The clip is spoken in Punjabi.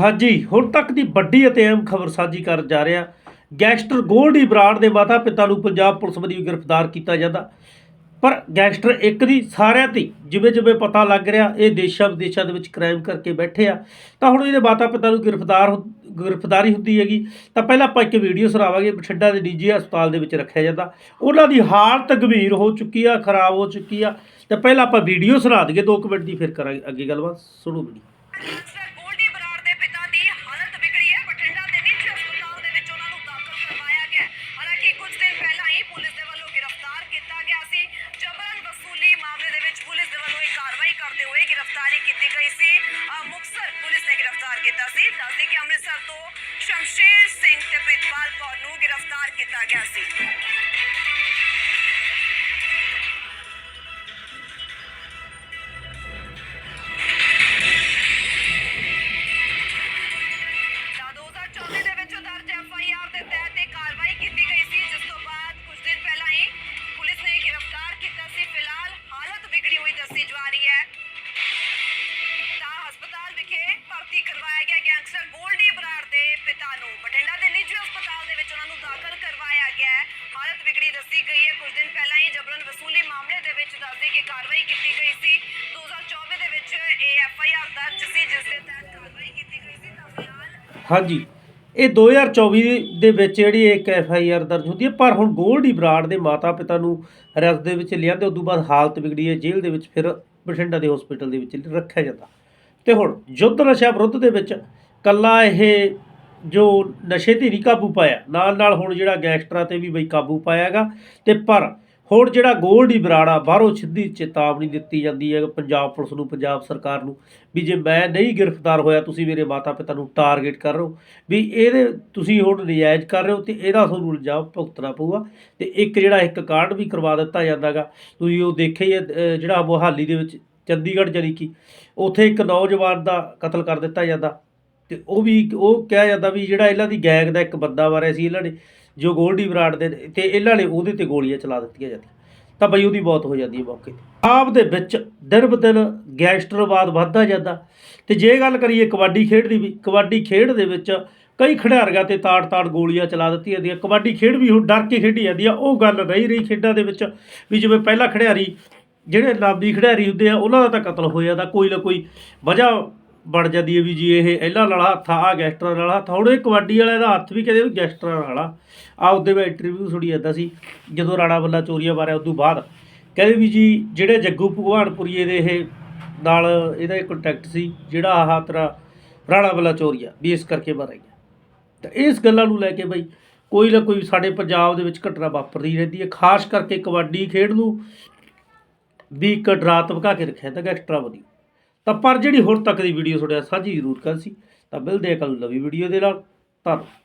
ਹਾਂਜੀ ਹੁਣ ਤੱਕ ਦੀ ਵੱਡੀ ਅਤੇ ਅਹਿਮ ਖਬਰ ਸਾਂਝੀ ਕਰਨ ਜਾ ਰਿਹਾ। ਗੈਂਗਸਟਰ ਗੋਲਡੀ ਬਰਾੜ ਦੇ ਮਾਤਾ ਪਿਤਾ ਨੂੰ ਪੰਜਾਬ ਪੁਲਿਸ ਵੱਲੋਂ ਗ੍ਰਿਫਤਾਰ ਕੀਤਾ ਜਾਂਦਾ। ਪਰ ਗੈਂਗਸਟਰ ਇੱਕ ਦੀ, ਸਾਰਿਆਂ ਤੇ ਜਿਵੇਂ ਜਿਵੇਂ ਪਤਾ ਲੱਗ ਰਿਹਾ, ਇਹ ਦੇਸ਼ਾਂ ਵਿਦੇਸ਼ਾਂ ਦੇ ਵਿੱਚ ਕ੍ਰਾਈਮ ਕਰਕੇ ਬੈਠੇ ਆ। ਤਾਂ ਹੁਣ ਇਹਦੇ ਮਾਤਾ ਪਿਤਾ ਨੂੰ ਗ੍ਰਿਫਤਾਰ ਹੋ- ਗ੍ਰਿਫਤਾਰੀ ਹੁੰਦੀ ਹੈਗੀ। ਤਾਂ ਪਹਿਲਾਂ ਆਪਾਂ ਇੱਕ ਵੀਡੀਓ ਸੁਣਾਵਾਂਗੇ, ਬਠਿੰਡਾ ਦੇ ਨਿੱਜੀ ਹਸਪਤਾਲ ਦੇ ਵਿੱਚ ਰੱਖਿਆ ਜਾਂਦਾ। ਉਹਨਾਂ ਦੀ ਹਾਲਤ ਗੰਭੀਰ ਹੋ ਚੁੱਕੀ ਆ, ਖਰਾਬ ਹੋ ਚੁੱਕੀ ਆ। ਤੇ ਪਹਿਲਾਂ ਆਪਾਂ ਵੀਡੀਓ ਸੁਣਾ ਦਈਏ 2 ਮਿੰਟ ਦੀ ਫਿਰ ਕਰਾਂਗੇ ਅੱਗੇ ਗੱਲਬਾਤ। ਸੁਣੋ ਵੀਡੀਓ ਗੈਂਗਸਟਰ ਗੋਲਡੀ ਬਰਾੜ ਦੇ ਪਿਤਾ ਦੀ ਹਾਲਤ ਵਿਗੜੀ ਹੈ ਬਠਿੰਡਾ ਦੇ ਨਿੱਜੀ ਹਸਪਤਾਲ ਦੇ ਵਿੱਚ ਉਹਨਾਂ ਨੂੰ ਦਾਖਲ ਕਰਵਾਇਆ ਗਿਆ ਹੈ। ਹਾਲਾਂਕਿ ਕੁਝ ਦਿਨ ਪਹਿਲਾਂ ਹੀ ਪੁਲਿਸ ਦੇ ਵੱਲੋਂ ਗ੍ਰਿਫਤਾਰ ਕੀਤਾ ਗਿਆ ਸੀ ਜਬਰਨ ਵਸੂਲੀ ਮਾਮਲੇ ਦੇ ਵਿੱਚ ਪੁਲਿਸ ਦੇ ਵੱਲੋਂ ਇਹ ਕਾਰਵਾਈ ਕਰਦੇ ਹੋਏ ਗ੍ਰਿਫਤਾਰੀ ਕੀਤੀ ਸੀ ਅਹ ਮੁਕਤਸਰ ਪੁਲਿਸ ਨੇ ਗ੍ਰਿਫਤਾਰ ਕੀਤਾ ਸੀ। ਦੱਸਦੇ ਕਿ ਅੰਮ੍ਰਿਤਸਰ ਤੋਂ ਸ਼ਮਸ਼ੇਰ ਸਿੰਘ ਤੇ ਪ੍ਰਿਤਪਾਲ ਕੌਰ ਨੂੰ ਗ੍ਰਿਫਤਾਰ ਕੀਤਾ ਗਿਆ ਸੀ। ਕੁਝ ਦਿਨ ਪਹਿਲਾਂ ਹੀ ਜਬਰਨ ਵਸੂਲੀ ਮਾਮਲੇ ਦੇ ਵਿੱਚ ਦੱਸਦੇ ਕਿ ਕਾਰਵਾਈ ਕੀਤੀ ਗਈ ਸੀ। 2024 ਦੇ ਵਿੱਚ ਇਹ ਐਫਆਈਆਰ ਦਰਜ ਸੀ, ਜਿਸ ਦੇ ਤਹਿਤ ਕਾਰਵਾਈ ਕੀਤੀ ਗਈ ਸੀ। ਤਾਂ ਫਿਲਹਾਲ ਹਾਂਜੀ। ਇਹ 2024 ਦੇ ਵਿੱਚ ਜਿਹੜੀ ਇੱਕ ਐਫ ਆਈ ਆਰ ਦਰਜ ਹੁੰਦੀ ਹੈ, ਪਰ ਹੁਣ ਗੋਲਡੀ ਬਰਾੜ ਦੇ ਮਾਤਾ ਪਿਤਾ ਨੂੰ ਰੈਸਟ ਦੇ ਵਿੱਚ ਲਿਆਂਦੇ ਉਸ ਤੋਂ ਬਾਅਦ ਹਾਲਤ ਵਿਗੜੀ ਹੈ, ਜੇਲ੍ਹ ਦੇ ਵਿੱਚ ਫਿਰ ਬਠਿੰਡਾ ਦੇ ਹਸਪੀਟਲ ਦੇ ਵਿੱਚ ਰੱਖਿਆ ਜਾਂਦਾ। ਤੇ ਹੁਣ ਯੁੱਧ ਨਸ਼ਾ ਵਿਰੁੱਧ ਦੇ ਵਿੱਚ ਕੱਲਾ ਇਹ ਜੋ ਨਸ਼ੇ ਤੇ ਨਹੀਂ ਕਾਬੂ ਪਾਇਆ ਨਾਲ ਨਾਲ ਹੁਣ ਜਿਹੜਾ ਗੈਂਗਸਟਰਾਂ ਤੇ ਵੀ ਬਈ ਕਾਬੂ ਪਾਇਆਗਾ ਤੇ ਪਰ ਹੁਣ ਜਿਹੜਾ ਗੋਲਡੀ ਬਰਾੜਾ ਬਾਹਰੋਂ ਸਿੱਧੀ ਚੇਤਾਵਨੀ ਦਿੱਤੀ ਜਾਂਦੀ ਹੈ ਪੰਜਾਬ ਪੁਲਿਸ ਨੂੰ ਪੰਜਾਬ ਸਰਕਾਰ ਨੂੰ ਵੀ ਜੇ ਮੈਂ ਨਹੀਂ ਗ੍ਰਿਫਤਾਰ ਹੋਇਆ ਤੁਸੀਂ ਮੇਰੇ ਮਾਤਾ ਪਿਤਾ ਨੂੰ ਟਾਰਗੇਟ ਕਰ ਰਹੇ ਹੋ ਵੀ ਇਹਦੇ ਤੁਸੀਂ ਹੁਣ ਨਜਾਇਜ਼ ਕਰ ਰਹੇ ਹੋ ਤੇ ਇਹਦਾ ਤੁਹਾਨੂੰ ਇਲਜ਼ਾਮ ਭੁਗਤਣਾ ਪਊਗਾ ਤੇ ਇੱਕ ਜਿਹੜਾ ਇੱਕ ਕਾਰਡ ਵੀ ਕਰਵਾ ਦਿੱਤਾ ਜਾਂਦਾਗਾ ਤੁਸੀਂ ਉਹ ਦੇਖਿਆ ਹੀ ਹੈ, ਜਿਹੜਾ ਮੋਹਾਲੀ ਦੇ ਵਿੱਚ ਚੰਡੀਗੜ੍ਹ ਜਾਣੀ ਕਿ ਉੱਥੇ ਇੱਕ ਨੌਜਵਾਨ ਦਾ ਕਤਲ ਕਰ ਦਿੱਤਾ ਜਾਂਦਾ ਤੇ ਉਹ ਵੀ, ਉਹ ਕਿਹਾ ਜਾਂਦਾ ਵੀ ਜਿਹੜਾ ਇਹਨਾਂ ਦੀ ਗੈਂਗ ਦਾ ਇੱਕ ਬੰਦਾ ਮਾਰਿਆ ਸੀ, ਇਹਨਾਂ ਨੇ ਜੋ ਗੋਲਡੀ ਬਰਾੜ ਦੇ ਤੇ ਇਹਨਾਂ ਨੇ ਉਹਦੇ ਤੇ ਗੋਲੀਆਂ ਚਲਾ ਦਿੱਤੀਆਂ ਜਾਂਦੀਆਂ। ਤਾਂ ਬਈ ਉਹਦੀ ਮੌਤ ਹੋ ਜਾਂਦੀ ਹੈ ਮੌਕੇ ਤੇ। ਆਪ ਦੇ ਵਿੱਚ ਦਿਨ ਬ ਦਿਨ ਗੈਂਗਸਟਰਵਾਦ ਵੱਧਦਾ ਜਾਂਦਾ। ਤੇ ਜੇ ਗੱਲ ਕਰੀਏ ਕਬੱਡੀ ਖੇਡ ਦੀ ਵੀ, ਕਬੱਡੀ ਖੇਡ ਦੇ ਵਿੱਚ ਕਈ ਖਿਡਾਰੀਆਂ ਤੇ ਤਾੜ-ਤਾੜ ਗੋਲੀਆਂ ਚਲਾ ਦਿੱਤੀਆਂ ਜਾਂਦੀਆਂ। ਕਬੱਡੀ ਖੇਡ ਵੀ ਹੁਣ ਡਰ ਕੇ ਖੇਡੀ ਜਾਂਦੀ ਆ। ਉਹ ਗੱਲ ਨਹੀਂ ਰਹੀ ਖੇਡਾਂ ਦੇ ਵਿੱਚ ਵੀ ਜਿਵੇਂ ਪਹਿਲਾਂ ਖਿਡਾਰੀ, ਜਿਹੜੇ ਨਾਮੀ ਖਿਡਾਰੀ ਹੁੰਦੇ ਆ, ਉਹਨਾਂ ਦਾ ਤਾਂ ਕਤਲ ਹੋ ਜਾਂਦਾ। ਕੋਈ ਨਾ ਕੋਈ ਵਜ੍ਹਾ ਬਣ ਜਾਂਦੀ ਹੈ ਵੀ ਜੀ ਇਹ ਇਹਨਾਂ ਨਾਲ ਹੱਥ ਆ ਗੈਸਟਰਾਂ ਨਾਲ ਹੱਥ ਹੁਣ ਇਹ ਕਬੱਡੀ ਵਾਲੇ ਦਾ ਹੱਥ ਵੀ ਕਹਿੰਦੇ ਵੀ ਗੈਸਟਰਾਂ ਨਾਲ ਆ। ਉਹਦੇ ਵਿੱਚ ਇੰਟਰਵਿਊ ਥੋੜੀ ਇਦਾਂ ਸੀ, ਜਦੋਂ ਰਾਣਾ ਬੱਲਾ ਚੋਰੀਆ ਬਾਰੇ ਉਸ ਤੋਂ ਬਾਅਦ। ਕਹਿੰਦੇ ਵੀ ਜੀ, ਜਿਹੜੇ ਜੱਗੂ ਭਗਵਾਨਪੁਰੀਏ ਦੇ ਇਹ ਨਾਲ ਇਹਦਾ ਇੱਕ ਕੰਟੈਕਟ ਸੀ, ਜਿਹੜਾ ਆਹ ਤੇਰਾ ਰਾਣਾ ਬੱਲਾ ਚੋਰੀਆ, ਵੀ ਇਸ ਕਰਕੇ ਮਾਰਿਆ ਗਿਆ। ਤਾਂ ਇਸ ਗੱਲਾਂ ਨੂੰ ਲੈ ਕੇ ਬਈ ਕੋਈ ਨਾ ਕੋਈ ਸਾਡੇ ਪੰਜਾਬ ਦੇ ਵਿੱਚ ਘਟਨਾ ਵਾਪਰਦੀ ਰਹਿੰਦੀ ਹੈ, ਖਾਸ ਕਰਕੇ ਕਬੱਡੀ ਖੇਡ ਨੂੰ ਵੀ ਇੱਕ ਡਰਾ ਧਮਕਾ ਕੇ ਰੱਖਿਆ ਤਾਂ ਐਕਸਟਰਾ ਵਧੀਆ ਤਾਂ ਪਰ ਜਿਹੜੀ ਹੁਣ ਤੱਕ ਦੀ ਵੀਡੀਓ ਤੁਹਾਡੇ ਨਾਲ ਸਾਂਝੀ ਜ਼ਰੂਰ ਕਰ ਸੀ, ਤਾਂ ਮਿਲਦੇ ਆ ਕੱਲ ਨਵੀਂ ਵੀਡੀਓ ਦੇ ਨਾਲ, ਧੰਨਵਾਦ।